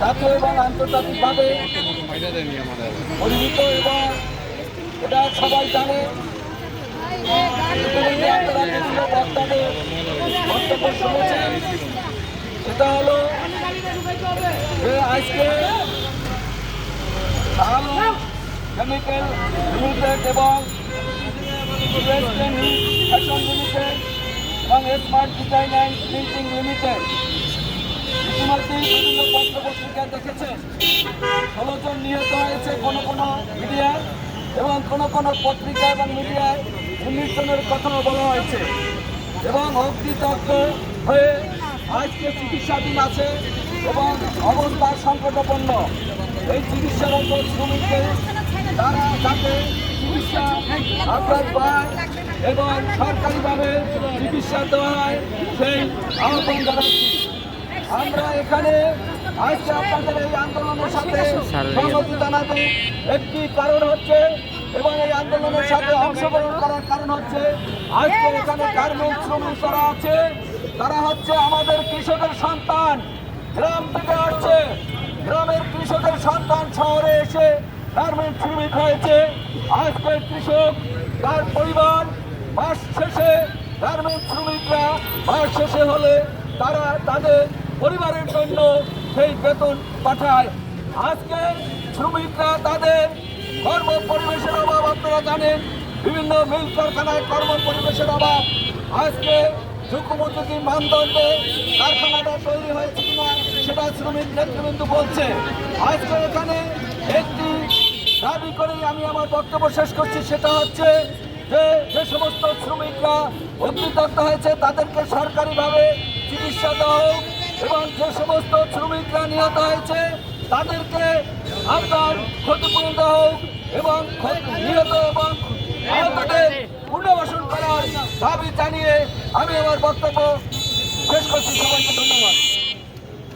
জাতীয় এবং আন্তর্জাতিকভাবে পরিচিত এবং এটা সবাই জানে। আপনারা বিভিন্ন সেটা হলো যে আজকে কেমিক্যাল লিমিটেড এবং ফ্যাশন এবং smart design and printing limited দেখেছেন ষোলো জন নিহত হয়েছে কোনো কোনো মিডিয়ায় এবং কোনো কোনো পত্রিকা এবং মিডিয়ায় উনিশ জনের কথা বলা হয়েছে। এবং অগ্নিদগ্ধ হয়ে আজকে চিকিৎসাধীন আছে এবং অবস্থা সংকটাপন্ন এই চিকিৎসারত শ্রমিকদের তারা যাতে চিকিৎসা আগ্রাস পায় এবং সরকারিভাবে চিকিৎসা দেওয়া হয় সেই আহ্বান জানাচ্ছি। আমরা এখানে আজকে আপনাদের এই আন্দোলনের সাথে সংহতি জানাতে একটি কারণ হচ্ছে, এবং এই আন্দোলনের সাথে অংশগ্রহণ করার কারণ হচ্ছে, আজকে এখানে গার্মেন্টস শ্রমিক যারা আছে, তারা হচ্ছে আমাদের কৃষকের সন্তান। গ্রাম থেকে আসছে, গ্রামের কৃষকের সন্তান শহরে এসে গার্মেন্টস শ্রমিক হয়েছে। আজকের কৃষক, তার পরিবার মাস শেষে গার্মেন্টস শ্রমিকরা মাস শেষে হলে তারা তাদের পরিবারের জন্য সেই বেতন পাঠায়। আজকে শ্রমিকরা তাদের কর্ম পরিবেশের অভাব, আপনারা জানেন, বিভিন্ন মিল কারখানায় কর্ম পরিবেশের অভাব। আজকে যুগমুখী মানদণ্ডে কারখানাটা তৈরি হয়েছে কিনা সেটা শ্রমিক নেতৃবৃন্দ বলছে। আজকে এখানে একটি দাবি করেই আমি আমার বক্তব্য শেষ করছি, সেটা হচ্ছে যে যে সমস্ত শ্রমিকরা অগ্নিদগ্ধ হয়েছে, তাদেরকে সরকারিভাবে চিকিৎসা দেওয়া এবং যে সমস্ত শ্রমিকরা নিহত হয়েছে, তাদেরকে আপনার ক্ষতিপূরণ দেওয়া হোক এবং নিহত এবং আহতদের পুনর্বাসন করার দাবি জানিয়ে আমি আমার বক্তব্য শেষ করছি। সবাইকে ধন্যবাদ।